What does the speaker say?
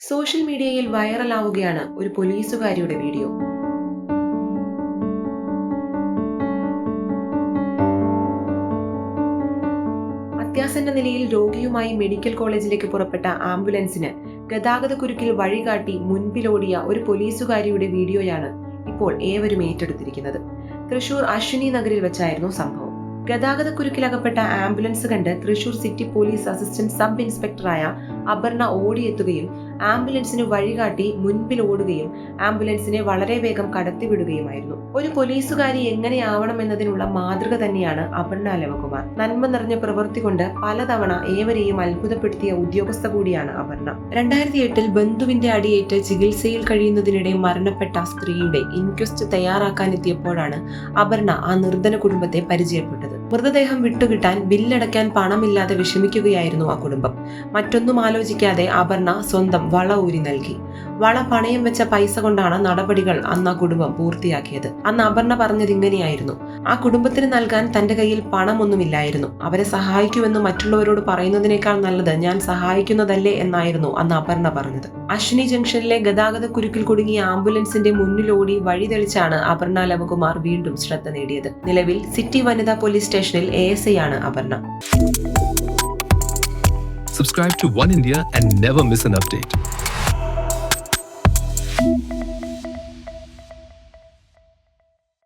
Social മീഡിയയിൽ വൈറലാവുകയാണ് ഒരു പോലീസുകാരിയുടെ video. അത്യാസന്ന നിലയിൽ രോഗിയുമായി മെഡിക്കൽ കോളേജിലേക്ക് പുറപ്പെട്ട ആംബുലൻസിന് ഗതാഗത കുരുക്കിൽ വഴികാട്ടി മുൻപിലോടിയ ഒരു പോലീസുകാരിയുടെ വീഡിയോയാണ് ഇപ്പോൾ ഏവരും ഏറ്റെടുത്തിരിക്കുന്നത്. തൃശൂർ അശ്വിനി നഗറിൽ വെച്ചായിരുന്നു സംഭവം. ഗതാഗതക്കുരുക്കിലകപ്പെട്ട ആംബുലൻസ് കണ്ട് Thrissur city police assistant sub ഇൻസ്പെക്ടറായ Aparna ഓടിയെത്തുകയും ആംബുലൻസിന് വഴികാട്ടി മുൻപിൽ ഓടുകയും ആംബുലൻസിനെ വളരെ വേഗം കടത്തിവിടുകയുമായിരുന്നു ഒരു പോലീസുകാരി എങ്ങനെയാവണമെന്നതിനുള്ള മാതൃക തന്നെയാണ് അപർണ ലവകുമാർ. നന്മ നിറഞ്ഞ പ്രവൃത്തി കൊണ്ട് പലതവണ ഏവരെയും അത്ഭുതപ്പെടുത്തിയ ഉദ്യോഗസ്ഥ കൂടിയാണ് അപർണ. രണ്ടായിരത്തി എട്ടിൽ ബന്ധുവിന്റെ അടിയേറ്റ് ചികിത്സയിൽ കഴിയുന്നതിനിടെ മരണപ്പെട്ട സ്ത്രീയുടെ ഇൻക്വസ്റ്റ് തയ്യാറാക്കാനെത്തിയപ്പോഴാണ് അപർണ ആ നിർധന കുടുംബത്തെ പരിചയപ്പെട്ടത്. മൃതദേഹം വിട്ടുകിട്ടാൻ ബില്ലടയ്ക്കാൻ പണമില്ലാതെ വിഷമിക്കുകയായിരുന്നു ആ കുടുംബം. മറ്റൊന്നും ആലോചിക്കാതെ അപർണ സ്വന്തം വള ഊരി നൽകി. വള പണയം വെച്ച പൈസ കൊണ്ടാണ് നടപടികൾ അന്ന് ആ കുടുംബം പൂർത്തിയാക്കിയത്. അന്ന് അപർണ പറഞ്ഞത് ഇങ്ങനെയായിരുന്നു. ആ കുടുംബത്തിന് നൽകാൻ തന്റെ കയ്യിൽ പണമൊന്നുമില്ലായിരുന്നു. അവരെ സഹായിക്കുമെന്ന് മറ്റുള്ളവരോട് പറയുന്നതിനേക്കാൾ നല്ലത് ഞാൻ സഹായിക്കുന്നതല്ലേ എന്നായിരുന്നു അന്ന് അപർണ പറഞ്ഞത്. അശ്വിനി ജംഗ്ഷനിലെ ഗതാഗത കുരുക്കിൽ കുടുങ്ങിയ ആംബുലൻസിന്റെ മുന്നിലോടി വഴി തെളിച്ചാണ് അപർണ ലവകുമാർ വീണ്ടും ശ്രദ്ധ നേടിയത്. നിലവിൽ സിറ്റി വനിതാ പോലീസ് സ്റ്റേഷനിൽ എ എസ് ഐ ആണ് Aparna. Subscribe to one India and never miss an update